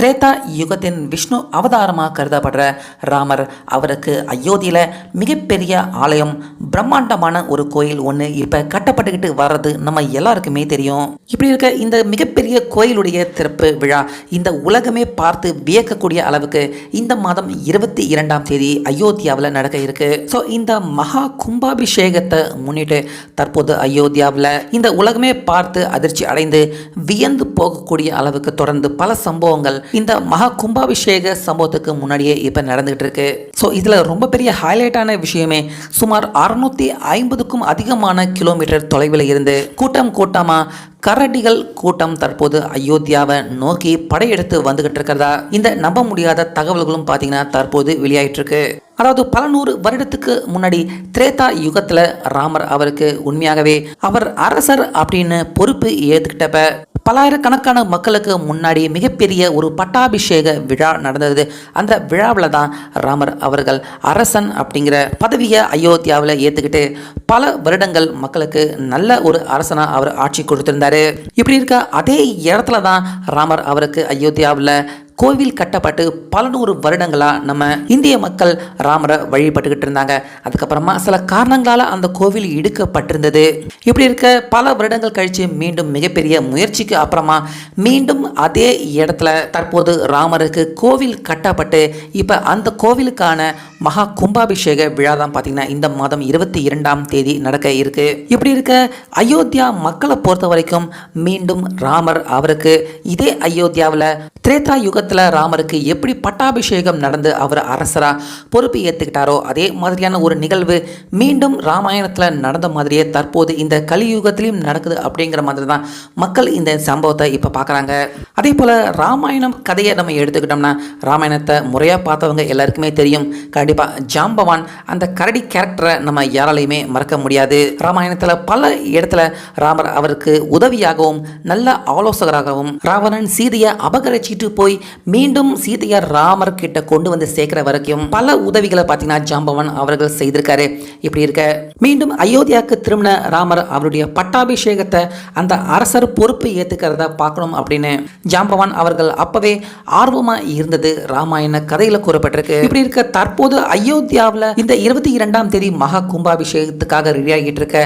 திரேதா யுகத்தின் விஷ்ணு அவதாரமாக கருதப்படுற ராமர் அவருக்கு அயோத்தியில் மிகப்பெரிய ஆலயம் பிரம்மாண்டமான ஒரு கோயில் ஒன்று இப்போ கட்டப்பட்டுக்கிட்டு வர்றது நம்ம எல்லாருக்குமே தெரியும். இப்படி இருக்க இந்த மிகப்பெரிய கோயிலுடைய திறப்பு விழா இந்த உலகமே பார்த்து வியக்கக்கூடிய அளவுக்கு இந்த மாதம் இருபத்தி இரண்டாம் தேதி அயோத்தியாவில் நடக்க இருக்கு. ஸோ இந்த மகா கும்பாபிஷேகத்தை முன்னிட்டு தற்போது அயோத்தியாவில் இந்த உலகமே பார்த்து அதிர்ச்சி அடைந்து வியந்து போகக்கூடிய அளவுக்கு தொடர்ந்து பல சம்பவங்கள் இந்த மகா கும்பாபிஷேக சம்பவத்துக்கு முன்னாடியே இப்போ நடந்துகிட்டு இருக்கு ஸோ இதில் ரொம்ப பெரிய ஹைலைட்டான விஷயமே சுமார் அறுநூத்தி ஐம்பதுக்கும் அதிகமான கிலோமீட்டர் தொலைவில் இருந்து கூட்டம் கூட்டமாக கரடிகள் கூட்டம் தற்போது அயோத்தியாவை நோக்கி படையெடுத்து வந்துகிட்டு இருக்கிறதா இந்த நம்ப முடியாத தகவல்களும் பார்த்தீங்கன்னா தற்போது வெளியாயிட்டு இருக்கு அதாவது பல நூறு வருடத்துக்கு முன்னாடி திரேதா யுகத்தில் ராமர் அவருக்கு உண்மையாகவே அவர் அரசர் அப்படின்னு பொறுப்பு ஏற்றுக்கிட்டப்ப பலாயிரக்கணக்கான மக்களுக்கு முன்னாடி மிகப்பெரிய ஒரு பட்டாபிஷேக விழா நடந்தது. அந்த விழாவில் தான் ராமர் அவர்கள் அரசன் அப்படிங்கிற பதவியை அயோத்தியாவில் ஏற்றுக்கிட்டு பல வருடங்கள் மக்களுக்கு நல்ல ஒரு அரசனாக அவர் ஆட்சி கொடுத்திருந்தார். இப்படி இருக்க அதே இடத்துல தான் ராமர் அவருக்கு அயோத்தியாவில் கோவில் கட்டப்பட்டு பல நூறு வருடங்களாக நம்ம இந்திய மக்கள் ராமரை வழிபட்டுக்கிட்டு இருந்தாங்க. அதுக்கப்புறமா சில காரணங்களால் அந்த கோவில் இடுக்கப்பட்டிருந்தது. இப்படி இருக்க பல வருடங்கள் கழித்து மீண்டும் மிகப்பெரிய முயற்சிக்கு அப்புறமா மீண்டும் அதே இடத்துல தற்போது ராமருக்கு கோவில் கட்டப்பட்டு இப்போ அந்த கோவிலுக்கான மகா கும்பாபிஷேக விழா தான் பார்த்தீங்கன்னா இந்த மாதம் இருபத்தி இரண்டாம் தேதி நடக்க இருக்கு. இப்படி இருக்க அயோத்தியா மக்களை பொறுத்த வரைக்கும் மீண்டும் ராமர் அவருக்கு இதே அயோத்தியாவில் திரேதா யுகத்தில் ராமருக்கு எப்படி பட்டாபிஷேகம் நடந்து அவர் அரசராக பொறுப்பு ஏற்றுக்கிட்டாரோ அதே மாதிரியான ஒரு நிகழ்வு மீண்டும் ராமாயணத்தில் நடந்த மாதிரியே தற்போது இந்த கலியுகத்திலையும் நடக்குது அப்படிங்கிற மாதிரி தான் மக்கள் இந்த சம்பவத்தை இப்போ பார்க்குறாங்க அதே போல் ராமாயணம் கதையை நம்ம எடுத்துக்கிட்டோம்னா ராமாயணத்தை முறையாக பார்த்தவங்க எல்லாருக்குமே தெரியும். கண்டிப்பாக ஜாம்பவான் அந்த கரடி கேரக்டரை நம்ம யாராலையுமே மறக்க முடியாது. ராமாயணத்தில் பல இடத்துல ராமர் அவருக்கு உதவியாகவும் நல்ல ஆலோசகராகவும் ராவணன் சீதையை அபகரிச்சிட்டு போய் மீண்டும் சீதையார் ராமர் கிட்ட கொண்டு வந்து சேர்க்கிற வரைக்கும் பல உதவிகளை பார்த்தீங்கன்னா ஜாம்பவன் அவர்கள் செய்திருக்காரு. இப்படி இருக்க மீண்டும் அயோத்தியாவுக்கு திரும்பின ராமர் அவருடைய பட்டாபிஷேகத்தை அந்த அரசர் பொறுப்பு ஏற்றுக்கிறத பார்க்கணும் அப்படின்னு ஜாம்பவான் அவர்கள் அப்பவே ஆர்வமாக இருந்தது. ராமாயண கதையில் கூறப்பட்டிருக்கு. இப்படி இருக்க தற்போது அயோத்தியாவில் இந்த இருபத்தி இரண்டாம் தேதி மகா கும்பாபிஷேகத்துக்காக ரெடி ஆகிட்டு இருக்க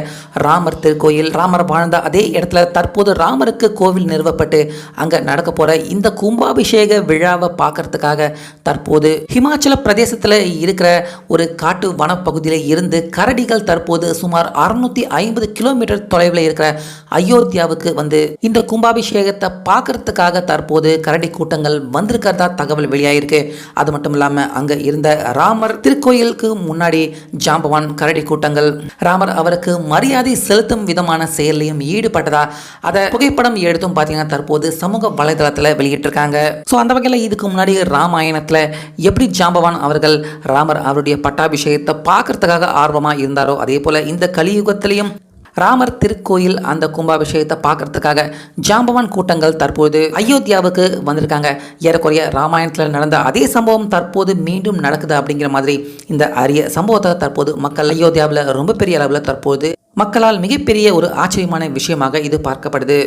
ராமர் திருக்கோயில் ராமர் வாழ்ந்த அதே இடத்துல தற்போது ராமருக்கு கோவில் நிறுவப்பட்டு அங்கே நடக்க போகிற இந்த கும்பாபிஷேக விழாவை பார்க்கறதுக்காக தற்போது ஹிமாச்சல பிரதேசத்தில் இருக்கிற ஒரு காட்டு வனப்பகுதியில் இருந்து கரடிகள் தற்போது சுமார் அறுநூத்தி ஐம்பது கிலோமீட்டர் தொலைவில் இருக்கிற அயோத்தியாவுக்கு வந்து இந்த கும்பாபிஷேகத்தை பார்க்கறதுக்காக தற்போது கரடி கூட்டங்கள் வந்திருக்கிறதா தகவல் வெளியாயிருக்கு. அது மட்டும் இல்லாமல் அங்கே இருந்த ராமர் திருக்கோயிலுக்கு முன்னாடி ஜாம்பவான் கரடி கூட்டங்கள் ராமர் அவருக்கு மரியாதை செலுத்தும் விதமான செயலையும் ஈடுபட்டதா அதை புகைப்படம் எடுத்தும் பார்த்தீங்கன்னா தற்போது சமூக வலைதளத்தில் வெளியிட்டிருக்காங்க. ஸோ அந்த வகையில் இதுக்கு முன்னாடி ராமாயணத்தில் எப்படி ஜாம்பவான் அவர்கள் ராமர் அவருடைய பட்டாபிஷேகத்தை பார்க்கறதுக்காக ஆர்வமாக இருந்தாரோ அதே போல் இந்த கலியுகத்திலையும் ராமர் திருக்கோயில் அந்த கும்பாபிஷேகத்தை பார்க்கறதுக்காக ஜாம்பவான் கூட்டங்கள் தற்போது அயோத்தியாவுக்கு வந்திருக்காங்க. ஏறக்குறைய ராமாயணத்தில் நடந்த அதே சம்பவம் தற்போது மீண்டும் நடக்குது அப்படிங்கிற மாதிரி இந்த அரிய சம்பவத்தை தற்போது மக்கள் அயோத்தியாவில் ரொம்ப பெரிய அளவில் தற்போது மக்களால் மிகப்பெரிய ஒரு ஆச்சரியமான விஷயமாக இது பார்க்கப்படுது.